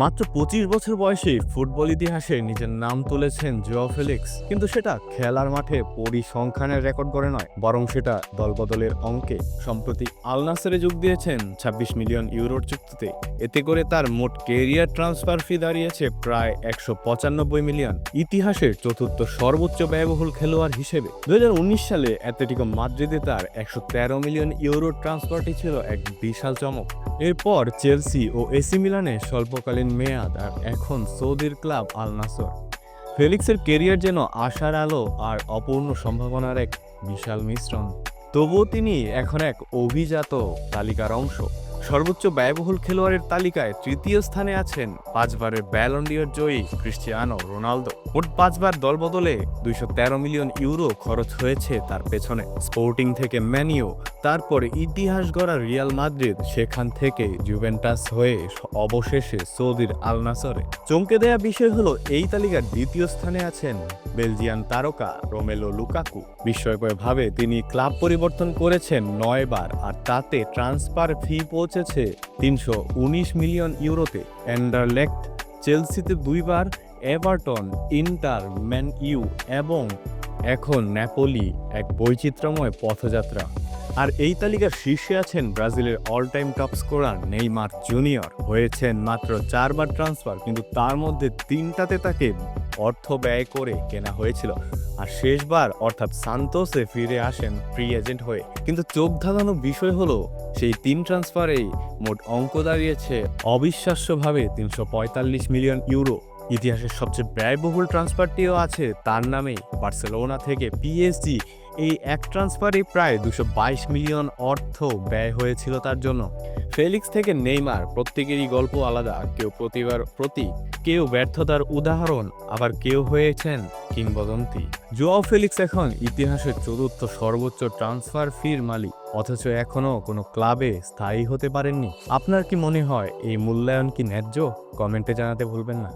মাত্র পঁচিশ বছর বয়সে ফুটবল ইতিহাসে নিজের নাম তুলেছেন জোয়া ফেলিক্স। কিন্তু সেটা খেলার মাঠে পরিসংখ্যানের রেকর্ড করে নয়, বরং সেটা দলবদলের অঙ্কে। সম্প্রতি আল নাসেরে যোগ দিয়েছেন ছাব্বিশ মিলিয়ন ইউরোর চুক্তিতে। এতে করে তার মোট কেরিয়ার ট্রান্সফার ফি দাঁড়িয়েছে প্রায় একশো পঁচানব্বই মিলিয়ন। ইতিহাসের চতুর্থ সর্বোচ্চ ব্যয়বহুল খেলোয়াড় হিসেবে। দুই হাজার উনিশ সালে অ্যাথলেটিকো মাদ্রিদে তার একশো তেরো মিলিয়ন ইউরোর ট্রান্সফারটি ছিল এক বিশাল চমক। এরপর চেলসি ও এসি মিলানে স্বল্পকালীন মেয়াদ আর এখন সৌদির ক্লাব আল নাসর। ফেলিক্সের কেরিয়ার যেন আশার আলো আর অপূর্ণ সম্ভাবনার এক বিশাল মিশ্রণ। তবুও তিনি এখন এক অভিজাত তালিকার অংশ। সর্বোচ্চ ব্যয়বহুল খেলোয়াড়ের তালিকায় তৃতীয় স্থানে আছেন পাঁচবারের ব্যালন্ডিয়র জয়ী ক্রিস্টিয়ানো রোনালদো। মোট পাঁচবার দলবদলে দুইশো তেরো মিলিয়ন ইউরো খরচ হয়েছে তার পেছনে। স্পোর্টিং থেকে ম্যানিও, তারপরে ইতিহাস গড়া রিয়াল মাদ্রিদ, সেখান থেকে জুভেন্টাস হয়ে অবশেষে সৌদির আল নাসরে চমকে দেয়া বিষয় হলো, এই তালিকার দ্বিতীয় স্থানে আছেন বেলজিয়ান তারকা রোমেলো লুকাকু। বিস্ময়করভাবে তিনি ক্লাব পরিবর্তন করেছেন নয়বার, আর তাতে ট্রান্সফার ফি পৌঁছেছে তিনশো উনিশ মিলিয়ন ইউরোতে। অ্যান্ডারলেক্ট চেলসিতে দুইবার, এভারটন, ইন্টার, ম্যান ইউ এবং এখন ন্যাপোলি এক বৈচিত্র্যময় পথযাত্রা। আর এই তালিকার শীর্ষে আছেন ব্রাজিলের all time top scorer Neymar junior. হয়েছেন মাত্র চারবার ট্রান্সফার কিন্তু তার মধ্যে তিনটাতে তাকে অর্থ ব্যয় করে কেনা হয়েছিল। আর শেষবার অর্থাৎ সান্তোসে ফিরে আসেন ফ্রি এজেন্ট হয়ে। কিন্তু চোখ ধাঁধানো বিষয় হলো, সেই তিন ট্রান্সফারেই মোট অঙ্ক দাঁড়িয়েছে অবিশ্বাস্যভাবে তিনশো পঁয়তাল্লিশ মিলিয়ন ইউরো। ইতিহাসের সবচেয়ে ব্যয়বহুল ট্রান্সফারটিও আছে তার নামেই বার্সেলোনা থেকে পিএসজি এই এক ট্রান্সফারে প্রায় দুশো মিলিয়ন অর্থ ব্যয় হয়েছিল তার জন্য। ফেলিক্স থেকে নেইমার প্রত্যেকেরই গল্প আলাদা, কেউ প্রতিবার প্রতীক। কেউ ব্যর্থতার উদাহরণ, আবার কেউ হয়েছেন কিংবদন্তি। জোয়াও ফেলিক্স এখন ইতিহাসের চতুর্থ সর্বোচ্চ ট্রান্সফার ফির মালিক, অথচ এখনও কোনো ক্লাবে স্থায়ী হতে পারেননি। আপনার কি মনে হয় এই মূল্যায়ন কি ন্যায্য? কমেন্টে জানাতে ভুলবেন না।